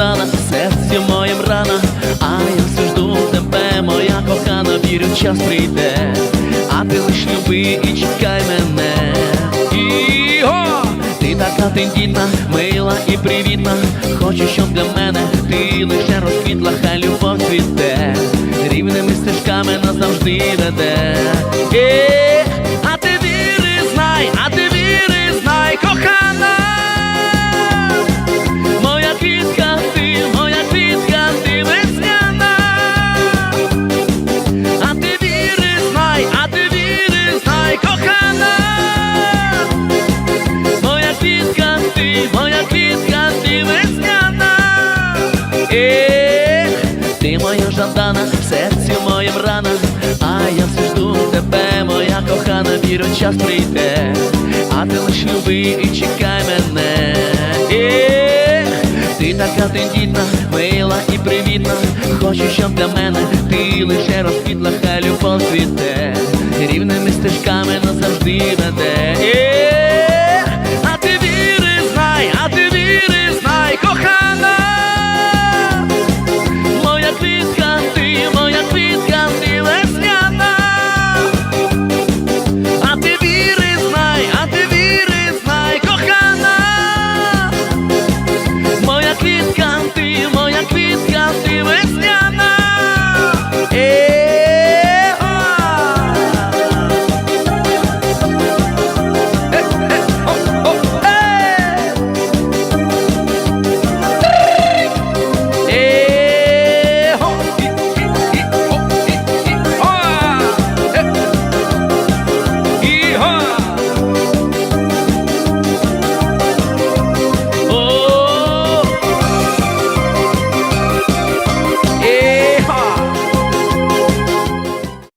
стала серцю моїм рана, а я все жду тебе, моя кохана, вірю, час прийде, а ти лиш люби і чекай мене. Іго! Ти така тендітна, мила і привітна. Хочу, щоб для мене ти лише розквітла, хай любов цвіте, рівними стежками назавжди веде. Ех, ти моя жадана, в серці моєм рана, а я все жду тебе, моя кохана, вірю, час прийде, а ти лиш люби і чекай мене. Ех, ти така тендітна, мила і привітна. Хочу, щоб для мене ти лише розквітла, хай любов цвіте, рівними стежками назавжди веде.